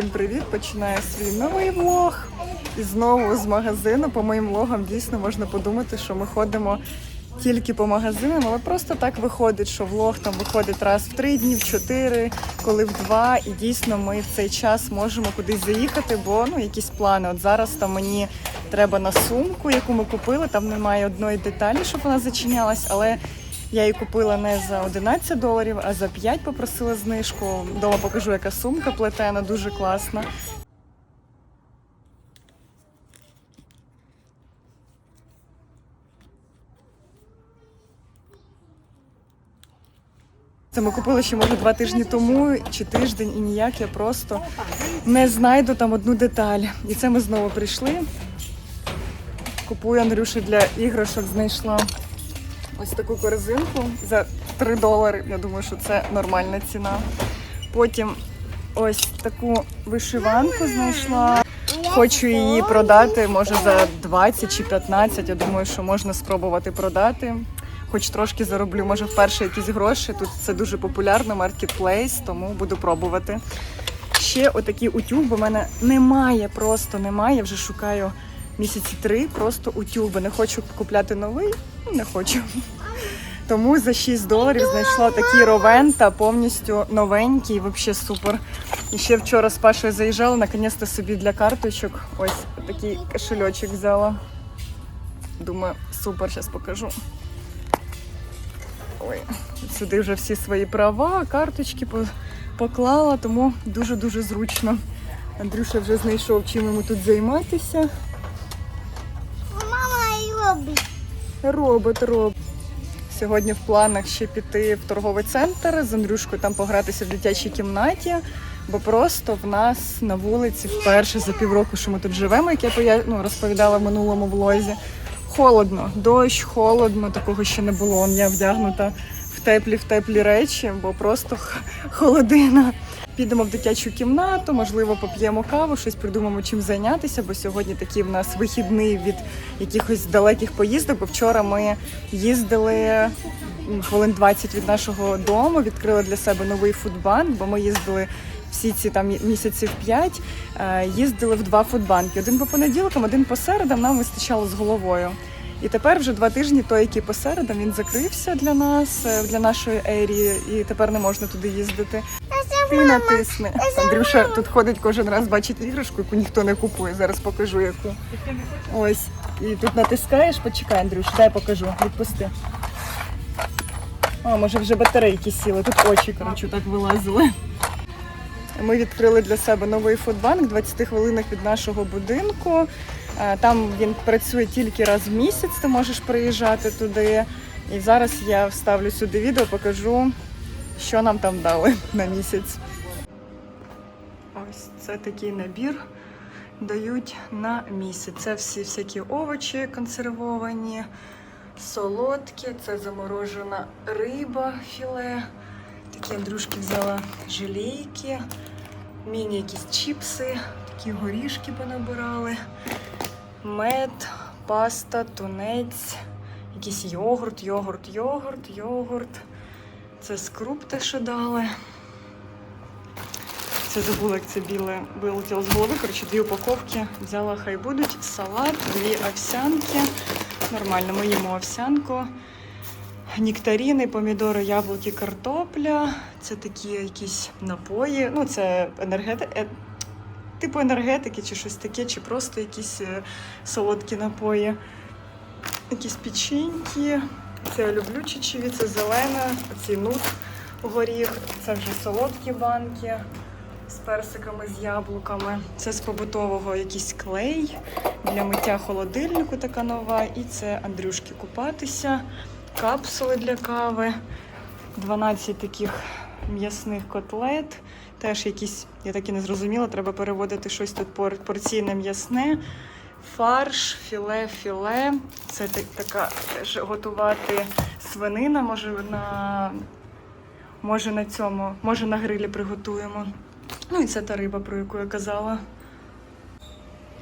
Всім привіт! Починаю свій новий влог. І знову з магазину. По моїм влогам дійсно можна подумати, що ми ходимо тільки по магазинам, але просто так виходить, що влог там виходить раз в три дні, в чотири, коли в два. І дійсно ми в цей час можемо кудись заїхати, бо ну якісь плани. От зараз там мені треба на сумку, яку ми купили. Там немає одної деталі, щоб вона зачинялась, але. Я її купила не за 11 доларів, а за 5 попросила знижку. Дома покажу, яка сумка плетена, дуже класна. Це ми купили ще може два тижні тому чи тиждень, і ніяк я просто не знайду там одну деталь. І це ми знову прийшли. Купую Андрюші для іграшок, знайшла ось таку корзинку за 3 долари. Я думаю, що це нормальна ціна. Потім ось таку вишиванку знайшла. Хочу її продати, може за 20 чи 15. Я думаю, що можна спробувати продати. Хоч трошки зароблю, може вперше якісь гроші. Тут це дуже популярно, маркетплейс, тому буду пробувати. Ще отакий утюг, в мене немає, просто немає. Вже шукаю місяці три, просто утюг, бо не хочу купляти новий, не хочу. Тому за 6 доларів знайшла такий ровента, повністю новенький, взагалі супер. І ще вчора з Пашою заїжджала, наконець-то собі для карточок. Ось такий кошельочок взяла. Думаю, супер, зараз покажу. Ой, сюди вже всі свої права, карточки поклала, тому дуже-дуже зручно. Андрюша вже знайшов, чим йому тут займатися. Робот, робот. Сьогодні в планах ще піти в торговий центр з Андрюшкою там погратися в дитячій кімнаті, бо просто в нас на вулиці вперше за півроку, що ми тут живемо, як я ну, розповідала в минулому влозі. Холодно, дощ, холодно, такого ще не було. Я вдягнута в теплі, в теплі речі, бо просто холодина. Підемо в дитячу кімнату, можливо, поп'ємо каву, щось придумаємо чим зайнятися, бо сьогодні такий в нас вихідний від якихось далеких поїздок. Бо вчора ми їздили хвилин 20 від нашого дому, відкрили для себе новий фудбанк, бо ми їздили всі ці там місяців 5, е, їздили в два фудбанки. Один по понеділкам, один по середам нам вистачало з головою. І тепер вже два тижні той, який по середам, він закрився для нас, е, для нашої ерії, і тепер не можна туди їздити. Ти натисни. Андрюша тут ходить кожен раз, бачить іграшку, яку ніхто не купує. Зараз покажу яку. Ось. І тут натискаєш, почекай, Андрюш, дай покажу. Відпусти. А, може вже батарейки сіли. Тут очі, коротше, так вилазили. Ми відкрили для себе новий фудбанк 20 хвилинах від нашого будинку. Е, Там він працює тільки раз в місяць, ти можеш приїжджати туди. І зараз я вставлю сюди відео, покажу, що нам там дали на місяць. Ось це такий набір дають на місяць. Це всі всякі овочі консервовані, солодкі, це заморожена риба, філе. Такі Андрюшки взяла желейки, міні якісь чіпси, такі горішки понабирали, мед, паста, тунець, якийсь йогурт, йогурт, йогурт, йогурт. Це скруп те, що дали. Це забула, як це біле вилетіло з голови. Коротше, дві упаковки взяла, хай будуть. Салат, дві овсянки. Нормально, ми їмо овсянку. Нектаріни, помідори, яблуки, картопля. Це такі якісь напої. Ну, це енергети... е, типу енергетики чи щось таке, чи просто якісь е, солодкі напої. Якісь печеньки. Це я люблю чечеві, це зелена, оці нут горіх, це вже солодкі банки з персиками, з яблуками. Це з побутового якийсь клей для миття холодильнику така нова. І це Андрюшки купатися, капсули для кави, 12 таких м'ясних котлет. Теж якісь, я так і не зрозуміла, треба переводити щось тут пор- порційне м'ясне. Фарш, філе, філе. Це так, така теж готувати свинина, може на, може на цьому, може на грилі приготуємо. Ну і це та риба, про яку я казала.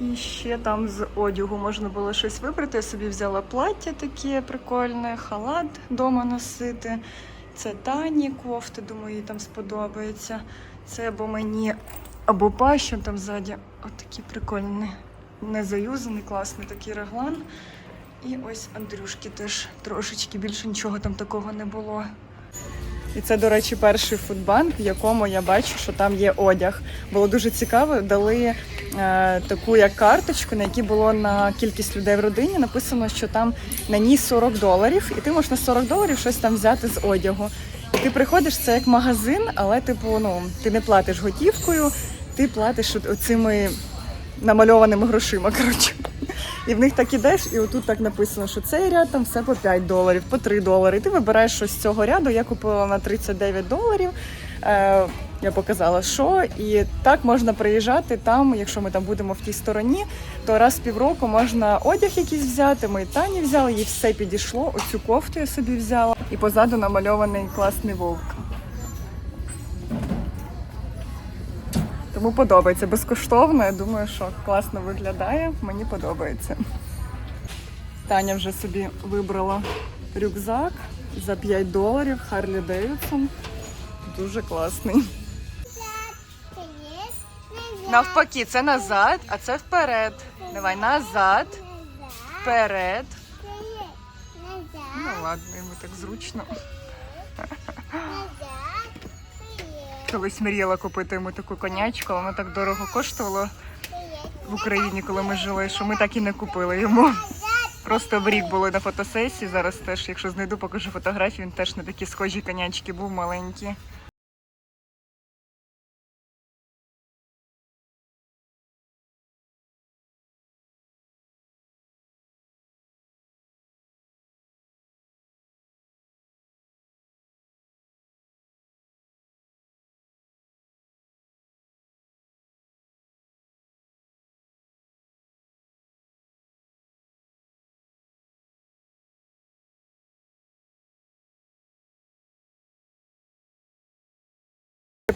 І ще там з одягу можна було щось вибрати. Я собі взяла плаття таке прикольне, халат вдома носити. Це Тані кофти, думаю, їй там сподобається. Це або мені Або пащем там ззаді. От такий прикольний. Не заюзаний, класний такий реглан. І ось Андрюшки теж трошечки більше нічого там такого не було. І це, до речі, перший фудбанк, в якому я бачу, що там є одяг. Було дуже цікаво. Дали е, таку як карточку, на якій було на кількість людей в родині. Написано, що там на ній 40 доларів, і ти можеш на 40 доларів щось там взяти з одягу. І ти приходиш, це як магазин, але типу, ну ти не платиш готівкою, ти платиш оцими намальованими грошима. Коротше. І в них так ідеш, і отут так написано, що цей ряд там все по 5 доларів, по 3 долари. Ти вибираєш щось з цього ряду. Я купила на 39 доларів. Е, я показала, що і так можна приїжджати там, якщо ми там будемо в тій стороні, то раз в півроку можна одяг якийсь взяти. Ми Тані взяли, їй все підійшло. Оцю кофту я собі взяла. І позаду намальований класний вовк. Тому подобається. Безкоштовно. Я думаю, що класно виглядає. Мені подобається. Таня вже собі вибрала рюкзак за 5 доларів Харлі Девідсон. Дуже класний. Навпаки, це назад, а це вперед. Давай назад, вперед. Ну ладно, йому так зручно. Колись мріяла купити йому таку конячку, але так дорого коштувало в Україні, коли ми жили, що ми так і не купили йому. Просто в рік були на фотосесії. Зараз теж, якщо знайду, покажу фотографію, він теж на такі схожі конячки був маленький.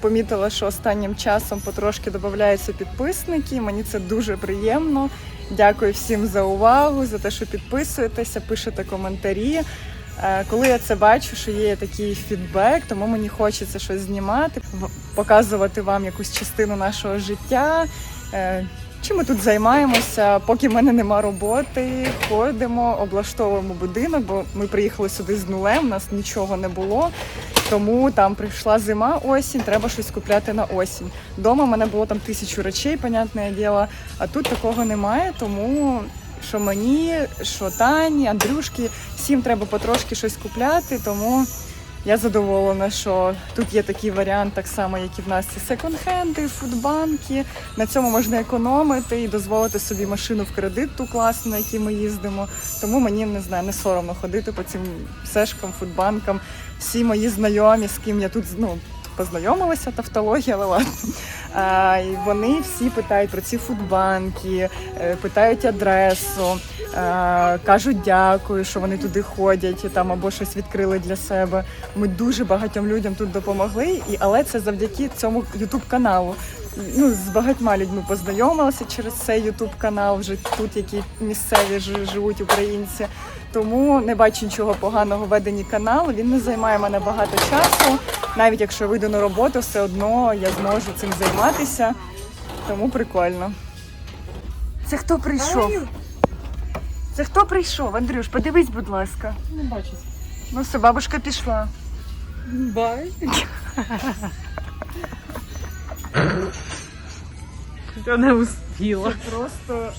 Помітила, що останнім часом потрошки додаються підписники. Мені це дуже приємно. Дякую всім за увагу, за те, що підписуєтеся, пишете коментарі. Е, Коли я це бачу, що є такий фідбек, тому мені хочеться щось знімати, показувати вам якусь частину нашого життя. Чим ми тут займаємося, поки в мене нема роботи, ходимо, облаштовуємо будинок, бо ми приїхали сюди з нулем, у нас нічого не було. Тому там прийшла зима, осінь, треба щось купляти на осінь. Дома в мене було там тисячу речей, понятне діло, а тут такого немає, тому що мені, що Тані, Андрюшки, всім треба потрошки щось купляти, тому я задоволена, що тут є такий варіант, так само, як і в нас це секонд-хенди, фудбанки. На цьому можна економити і дозволити собі машину в кредит ту класну, на якій ми їздимо. Тому мені не знаю, не соромно ходити по цим сешкам, фудбанкам. Всі мої знайомі, з ким я тут ну, познайомилася, тавтологія, але ладно. А, і вони всі питають про ці фудбанки, е, питають адресу, кажуть дякую, що вони туди ходять, там або щось відкрили для себе. Ми дуже багатьом людям тут допомогли, і але це завдяки цьому ютуб каналу. Ну, з багатьма людьми познайомилася через цей ютуб канал, вже тут, які місцеві жи- живуть українці. Тому не бачу нічого поганого в веденні каналу. Він не займає мене багато часу. Навіть якщо вийду на роботу, все одно я зможу цим займатися. Тому прикольно. Це хто прийшов? Це хто прийшов? Андрюш, подивись, будь ласка. Не бачу. Ну все, бабушка пішла. Бай. Я не успіла. Це просто.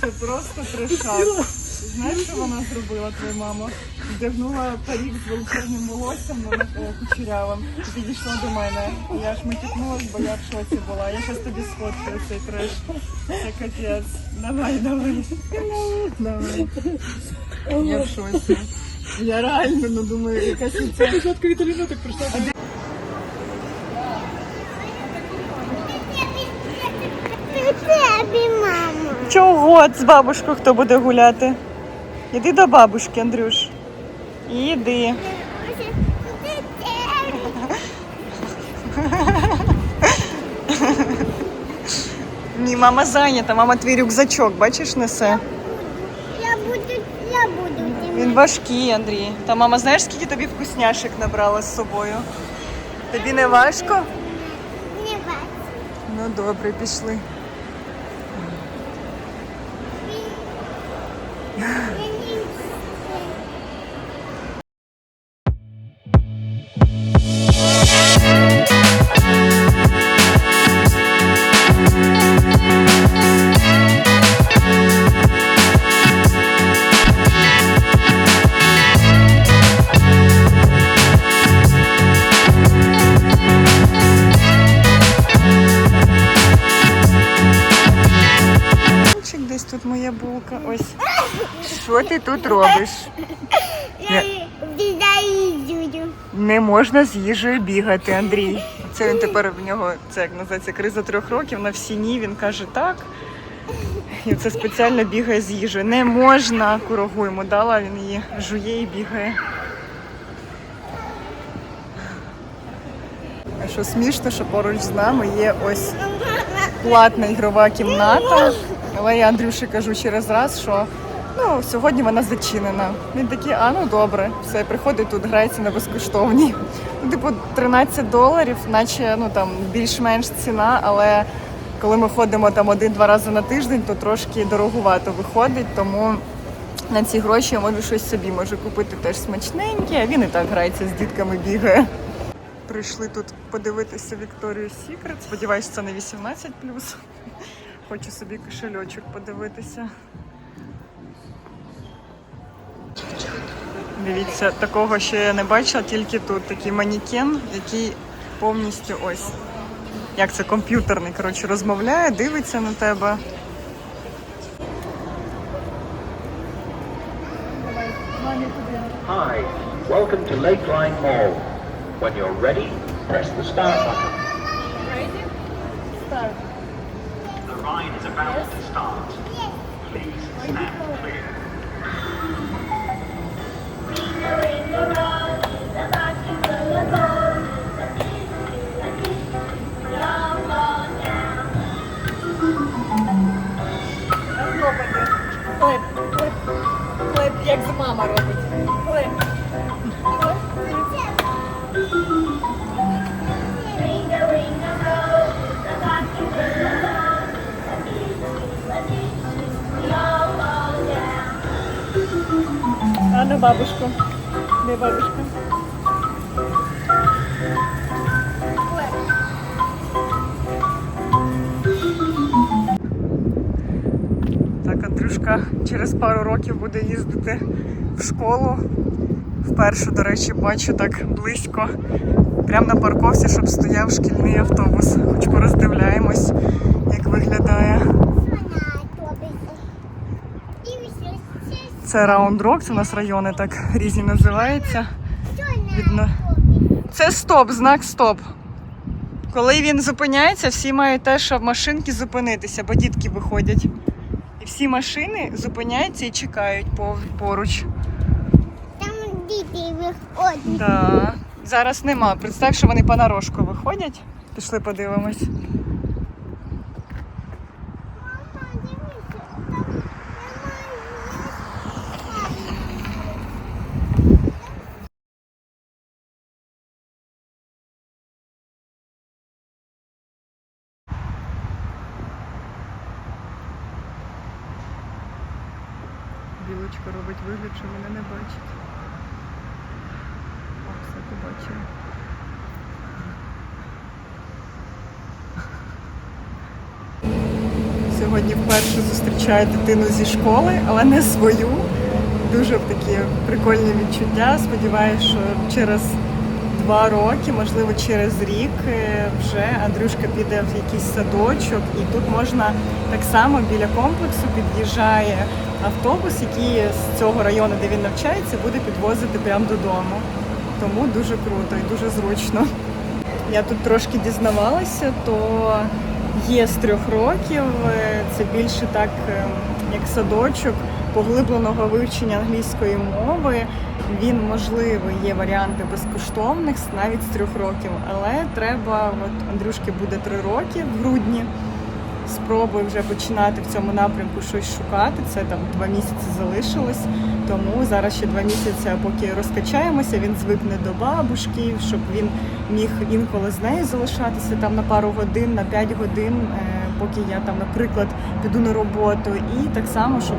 Це просто трешак. Знаєш, що вона зробила, твоя мама? Вдягнула парік з величезним волоссям на е, кучерявим підійшла до мене. Я ж матюкнулась, бо я в шоці була. Я щас тобі сфоткаю цей треш. Це капець. Давай, давай. Давай. Я в шоці. Я реально ну, думаю, якась це. Спочатку Віталіна так прийшла. Чого з бабушкою хто буде гуляти? Іди до бабушки, Андрюш. Іди. Ні, мама зайнята, мама твій рюкзачок, бачиш, несе. Я буду, я буду. Він важкий, Андрій. Та мама, знаєш, скільки тобі вкусняшок набрала з собою? Тобі не важко? Не бачу. Ну добре, пішли. Що ти тут робиш? Я. Не можна з їжею бігати, Андрій. Це він тепер в нього це як називається криза трьох років. На всі ні. Він каже так. І це спеціально бігає з їжею. Не можна курагу йому дала, він її жує і бігає. А що смішно, що поруч з нами є ось платна ігрова кімната. Але я Андрюші кажу через раз, що ну, сьогодні вона зачинена. Він такий, а ну добре, все, приходить тут, грається на безкоштовній. Ну, типу, 13 доларів, наче ну там більш-менш ціна, але коли ми ходимо там один-два рази на тиждень, то трошки дорогувато виходить, тому на ці гроші я можу щось собі можу купити теж смачненьке, він і так грається з дітками, бігає. Прийшли тут подивитися Вікторію Сікрет. Сподіваюсь, це не 18 Хочу собі кошельочок подивитися. Дивіться, такого ще я не бачила, тільки тут такий манікен, який повністю ось. Як це комп'ютерний, коротше, розмовляє, дивиться на тебе. Hi, welcome to Lakeline Mall. When you're ready, press the start button. А ну бабушку. Де бабушка? Так, Андрюшка через пару років буде їздити в школу. Вперше, до речі, бачу так близько. Прямо на парковці, щоб стояв шкільний автобус. Хоч пороздивляємось, як виглядає. Це Раунд Рок, це у нас райони так різні називаються. Видно. Це стоп, знак стоп. Коли він зупиняється, всі мають теж в машинки зупинитися, бо дітки виходять. І всі машини зупиняються і чекають поруч. Там діти виходять. Да. Зараз нема. Представ, що вони понарошку виходять. Пішли подивимось. Білочка робить вигляд, що мене не бачить. О, все побачила. Сьогодні вперше зустрічаю дитину зі школи, але не свою. Дуже такі прикольні відчуття. Сподіваюся, що через два роки, можливо, через рік е, вже Андрюшка піде в якийсь садочок, і тут можна так само біля комплексу під'їжджає автобус, який з цього району, де він навчається, буде підвозити прямо додому. Тому дуже круто і дуже зручно. Я тут трошки дізнавалася, то є з трьох років. е, Це більше так, е, як садочок поглибленого вивчення англійської мови. Він можливий, є варіанти безкоштовних навіть з трьох років. Але треба, от Андрюшки буде три роки в грудні. спробую вже починати в цьому напрямку щось шукати. Це там два місяці залишилось. Тому зараз ще два місяці, поки розкачаємося, він звикне до бабушки, щоб він міг інколи з нею залишатися там на пару годин, на п'ять годин, е, поки я там, наприклад, піду на роботу, і так само, щоб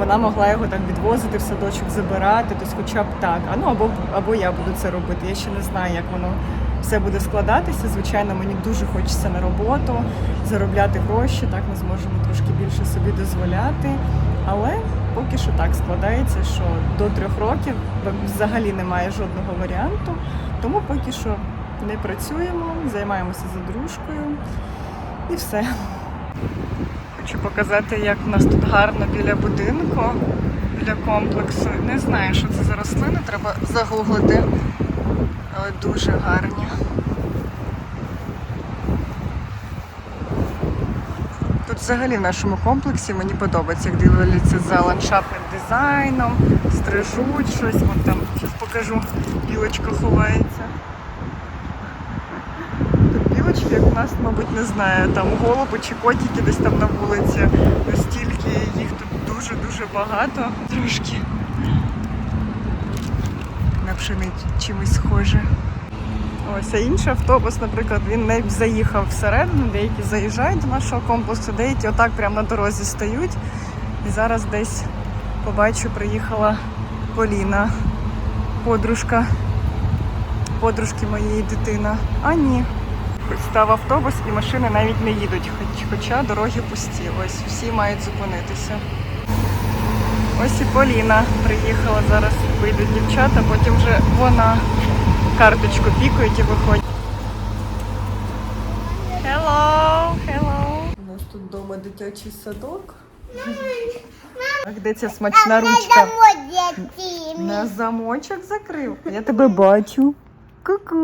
вона могла його так відвозити в садочок, забирати, тобто хоча б так. А ну або або я буду це робити. Я ще не знаю, як воно все буде складатися. Звичайно, мені дуже хочеться на роботу, заробляти гроші. Так ми зможемо трошки більше собі дозволяти. Але поки що так складається, що до трьох років взагалі немає жодного варіанту. Тому поки що не працюємо, займаємося задружкою і все. Хочу показати, як в нас тут гарно біля будинку, біля комплексу. Не знаю, що це за рослини, треба загуглити. Але дуже гарні. Тут взагалі в нашому комплексі мені подобається, як дивляться за ландшафтним дизайном, стрижуть щось. Вон там, зараз покажу, білочка ховається. Тут білочки, як у нас, мабуть, не знаю, там голуби чи котики десь там на вулиці. Настільки їх тут дуже-дуже багато. Трошки на пшениці чимось схоже. Ось, а інший автобус, наприклад, він не заїхав всередину, деякі заїжджають до нашого комплексу, деякі отак прямо на дорозі стають. І зараз десь побачу, приїхала Поліна, подружка, подружки моєї дитина. А ні. Став автобус і машини навіть не їдуть, хоч, хоча дороги пусті. Ось всі мають зупинитися. Ось і Поліна приїхала. Зараз вийдуть дівчата, потім вже вона карточку пікають і виходять. Hello, hello. У нас тут вдома дитячий садок. А де ця смачна ручка? На замочок закрив. Я тебе бачу. Ку-ку.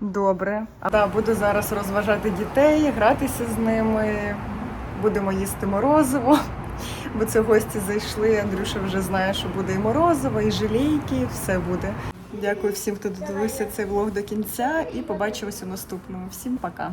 Добре. Да, буду зараз розважати дітей, гратися з ними. Будемо їсти морозиво. Бо це гості зайшли. Андрюша вже знає, що буде і морозиво, і желейки, і все буде. Дякую всім, хто додивився цей влог до кінця, і побачимося у наступному. Всім пока.